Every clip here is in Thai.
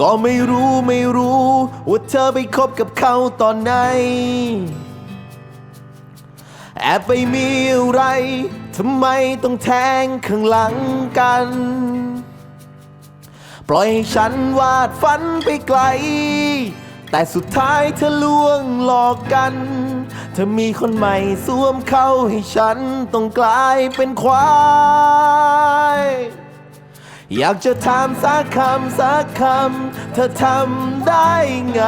ก็ไม่รู้ไม่รู้ ว่าเธอไปคบกับเขาตอนไหน แอบไปมีอะไรทำไมต้องแทงข้างหลังกัน ปล่อยให้ฉันวาดฝันไปไกล แต่สุดท้ายเธอลวงหลอกกัน เธอมีคนใหม่สวมเข้าให้ฉันต้องกลายเป็นควาย อยากจะถามสักคำสักคำเธอทำได้ไง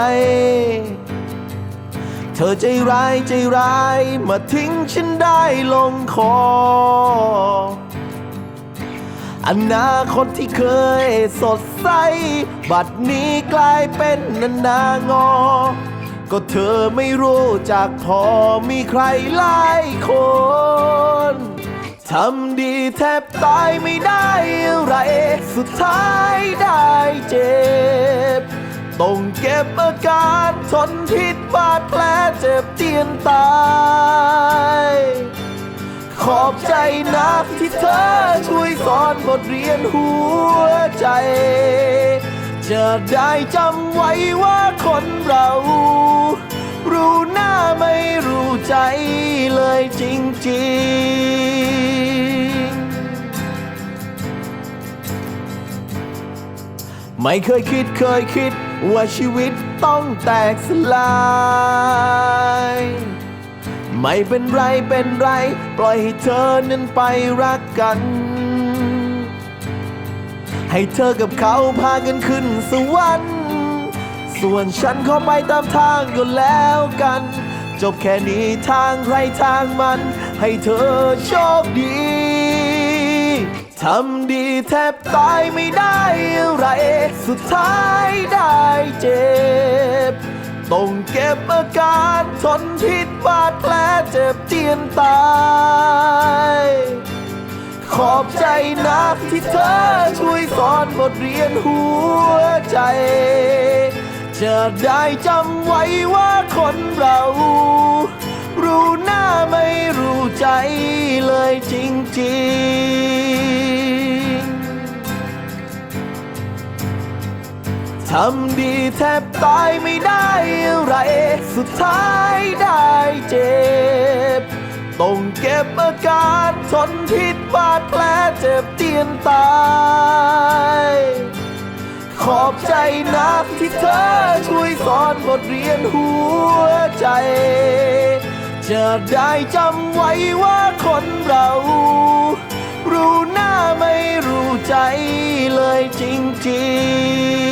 เธอใจร้ายใจร้ายมาทิ้งฉันได้ลงคอ อนาคตที่เคยสดใส บัดนี้กลายเป็นนันนางอ ก็เธอไม่รู้จักพอมีใครหลายคน ทำดีแทบตายไม่ได้อะไร สุดท้ายได้เจ็บ ต้องเก็บอาการทนพิษบาดแผลเจ็บเจียนตาย ขอบใจนะที่เธอช่วยสอนบทเรียนหัวใจ จะได้จำไว้ว่าคนเรา รู้หน้าไม่รู้ใจเลยจริง ไม่เคยคิดเคยคิด ว่าชีวิตต้องแตกสลาย ไม่เป็นไรเป็นไร ปล่อยให้เธอนั้นไปรักกัน ให้เธอกับเขาพากันขึ้นสวรรค์ส่วนฉันขอไปตามทางก็แล้วกัน จบแค่นี้ทางใครทางมัน ให้เธอโชคดี ทำดีแทบตายไม่ได้อะไร สุดท้ายได้เจ็บ ต้องเก็บอาการทนพิษบาดแผลเจ็บเจียนตาย ขอบใจนะที่เธอช่วยสอนบทเรียนหัวใจ จะได้จำไว้ว่าคนเรา รู้หน้าไม่รู้ใจเลยจริง ทำดีแทบตายไม่ได้อะไร สุดท้ายได้เจ็บ ต้องเก็บอาการทนพิษบาดแผลเจ็บเตียนตาย ขอบใจนะที่เธอช่วยสอนบทเรียนหัวใจ จะได้จำไว้ว่าคนเรา รู้หน้าไม่รู้ใจเลยจริง